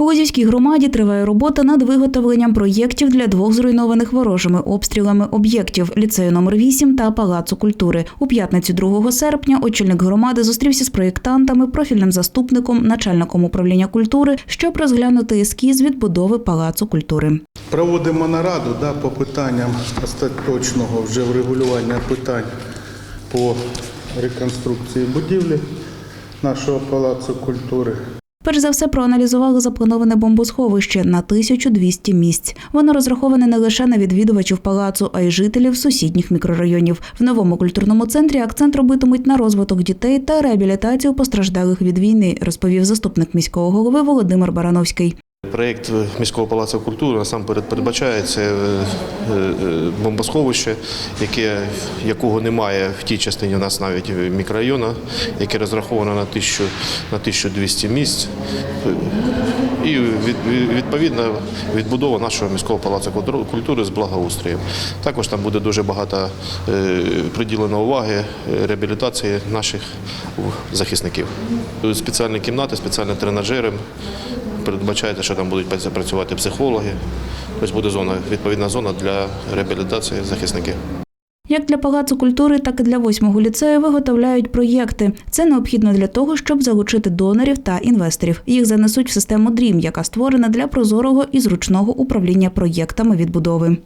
У Лозівській громаді триває робота над виготовленням проєктів для двох зруйнованих ворожими обстрілами об'єктів ліцею номер 8 та палацу культури. У п'ятницю 2 серпня очільник громади зустрівся з проєктантами, профільним заступником, начальником управління культури, щоб розглянути ескіз відбудови палацу культури. Проводимо нараду да, по питанням остаточного вже врегулювання питань по реконструкції будівлі нашого палацу культури. Перш за все проаналізували заплановане бомбосховище на 1200 місць. Воно розраховане не лише на відвідувачів палацу, а й жителів сусідніх мікрорайонів. В новому культурному центрі акцент робитимуть на розвиток дітей та реабілітацію постраждалих від війни, розповів заступник міського голови Володимир Барановський. Проєкт міського палацу культури насамперед передбачається е, е, бомбосховище, яке, якого немає в тій частині у нас навіть мікрорайону, яке розраховано на 1000, на 1200 місць. І від- від- відповідно відбудова нашого міського палацу культури- з благоустроєм. Також там буде дуже багато е, приділено уваги реабілітації наших захисників. Спеціальні кімнати, спеціальні тренажери. Передбачається, що там будуть працювати психологи. Тобто буде зона, відповідна зона для реабілітації захисників. Як для палацу культури, так і для восьмого ліцею виготовляють проєкти. Це необхідно для того, щоб залучити донорів та інвесторів. Їх занесуть в систему DREAM, яка створена для прозорого і зручного управління проєктами відбудови.